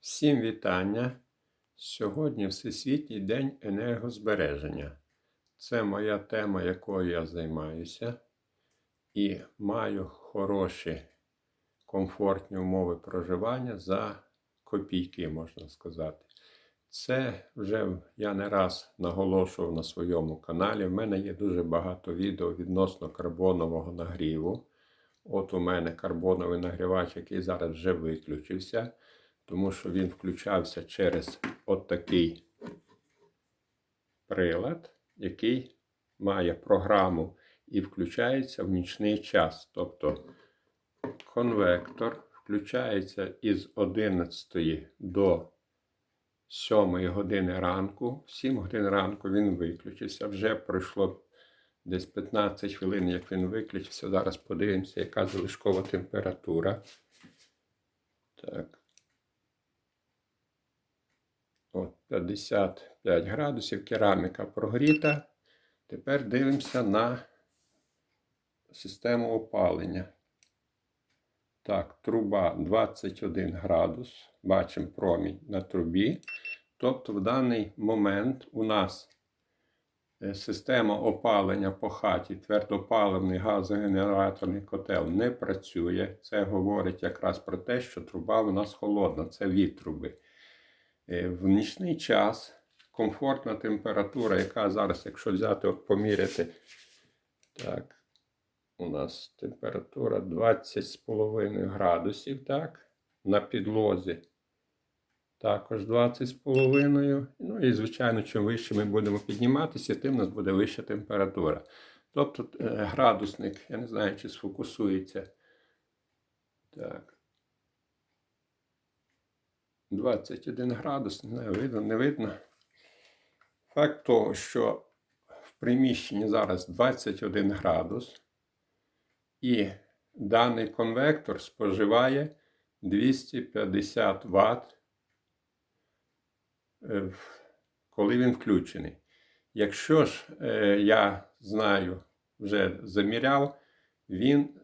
Всім вітання! Сьогодні Всесвітній день енергозбереження. Це моя тема, якою я займаюся, і маю хороші, комфортні умови проживання за копійки, можна сказати. Це вже я не раз наголошував на своєму каналі. В мене є дуже багато відео відносно карбонового нагріву. От у мене карбоновий нагрівач, який зараз вже виключився тому що він включався через от такий прилад, який має програму і включається в нічний час. Тобто конвектор включається із 11 до 7 години ранку. В 7 годин ранку він виключився. Вже пройшло десь 15 хвилин, як він виключився. Зараз подивимося, яка залишкова температура. Так. От, 55 градусів, кераміка прогріта. Тепер дивимося на систему опалення. Так, труба 21 градус. Бачимо промінь на трубі. Тобто, в даний момент у нас е, система опалення по хаті, твердопаливний газогенераторний котел не працює. Це говорить якраз про те, що труба у нас холодна, це від труби. Е, в нічний час комфортна температура, яка зараз, якщо взяти, поміряти, так, у нас температура 20,5 градусів, так, на підлозі. Також 20,5. Ну і, звичайно, чим вище ми будемо підніматися, тим у нас буде вища температура. Тобто е, градусник, я не знаю, чи сфокусується. Так. 21 градус, не знаю, видно, не видно. Факт того, що в приміщенні зараз 21 градус, і даний конвектор споживає 250 Вт, е, коли він включений. Якщо ж е, я знаю, вже заміряв, він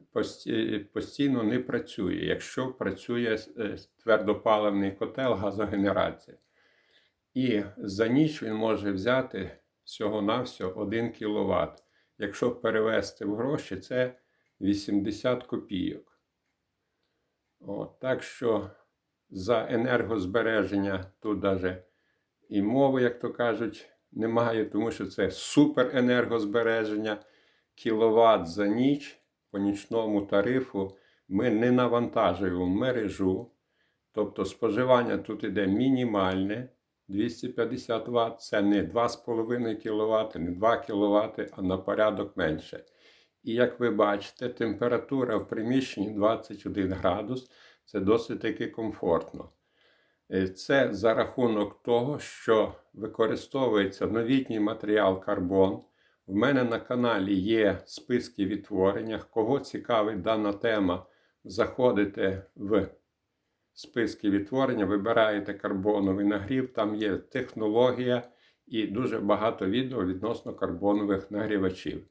постійно не працює, якщо працює е, твердопаливний котел газогенерація. І за ніч він може взяти всього-навсього 1 кВт. Якщо перевести в гроші, це 80 копійок. От, Так що за енергозбереження тут навіть і мови, як то кажуть, немає, тому що це суперенергозбереження, кіловат за ніч по нічному тарифу ми не навантажуємо мережу. Тобто споживання тут йде мінімальне 250 Вт. Це не 2,5 кВт, не 2 кВт, а на порядок менше. І як ви бачите, температура в приміщенні 21 градус це досить таки комфортно. Е, це за рахунок того, що використовується новітній матеріал карбон. В мене на каналі є списки відтворення. Кого цікавить дана тема, заходите в списки відтворення, вибираєте карбоновий нагрів, там є технологія і дуже багато відео відносно карбонових нагрівачів.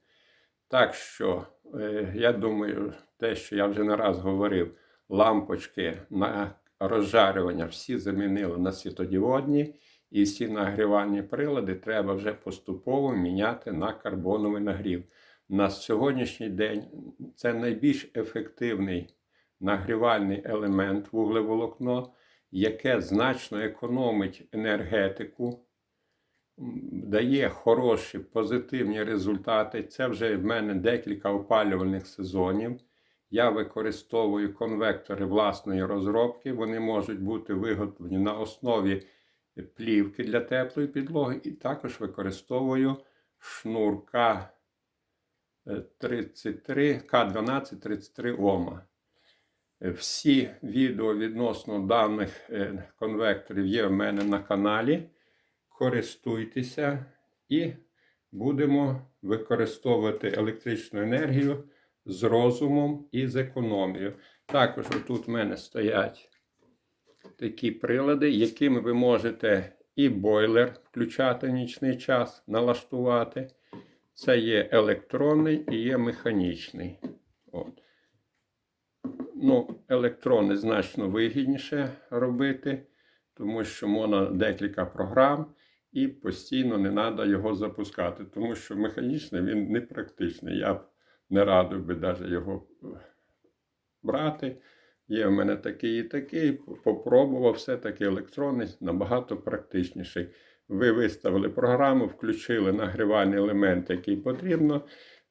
Так що, е, я думаю, те, що я вже не раз говорив, лампочки на розжарювання всі замінили на світодіодні. І всі нагрівальні прилади треба вже поступово міняти на карбоновий нагрів. На сьогоднішній день це найбільш ефективний нагрівальний елемент вуглеволокно, яке значно економить енергетику, дає хороші позитивні результати. Це вже в мене декілька опалювальних сезонів. Я використовую конвектори власної розробки. Вони можуть бути виготовлені на основі плівки для теплої підлоги, і також використовую шнурка 33 К12 33 Ома. Всі відео відносно даних е, конвекторів є в мене на каналі. Користуйтеся і будемо використовувати електричну енергію з розумом і з економією. Також тут в мене стоять такі прилади, якими ви можете і бойлер включати в нічний час, налаштувати. Це є електронний і є механічний. От. Ну, Електронний значно вигідніше робити. тому що можна декілька програм і постійно не треба його запускати, тому що механічний він не практичний. Я б не радив би навіть його е, брати. Є в мене такий і такий, попробував, все-таки електронний, набагато практичніший. Ви виставили програму, включили нагрівальний елемент, який потрібно.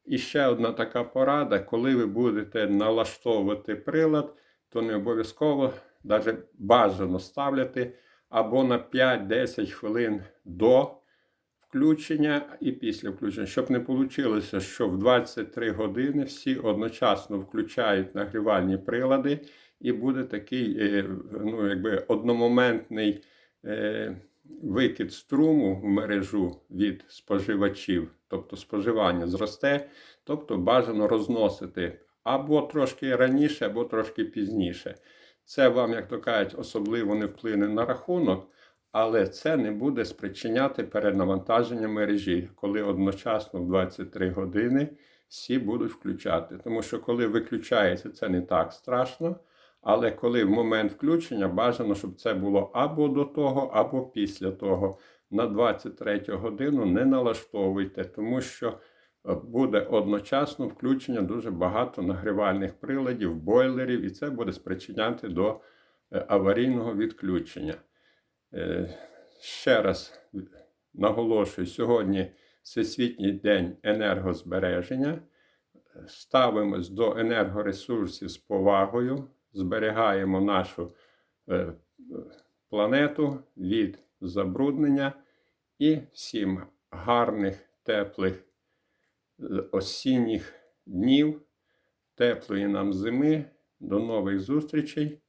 І ще одна така порада: коли ви будете налаштовувати прилад, то не обов'язково, навіть бажано ставляти або на 5-10 хвилин до включення і після включення, щоб не вийшло, що в 23 години всі одночасно включають нагрівальні прилади, і буде такий е, ну, якби одномоментний е, викид струму в мережу від споживачів, тобто споживання зросте, тобто бажано розносити або трошки раніше, або трошки пізніше. Це вам, як то кажуть, особливо не вплине на рахунок, але це не буде спричиняти перенавантаження мережі, коли одночасно в 23 години всі будуть включати. Тому що коли виключається, це не так страшно. Але коли в момент включення бажано, щоб це було або до того, або після того. На 23 годину не налаштовуйте, тому що е, буде одночасно включення дуже багато нагрівальних приладів, бойлерів, і це буде спричиняти до е, аварійного відключення. Е, Ще раз наголошую, сьогодні Всесвітній день енергозбереження. Ставимось до енергоресурсів з повагою, зберігаємо нашу е, планету від забруднення і всім гарних, теплих е, осінніх днів, теплої нам зими. До нових зустрічей.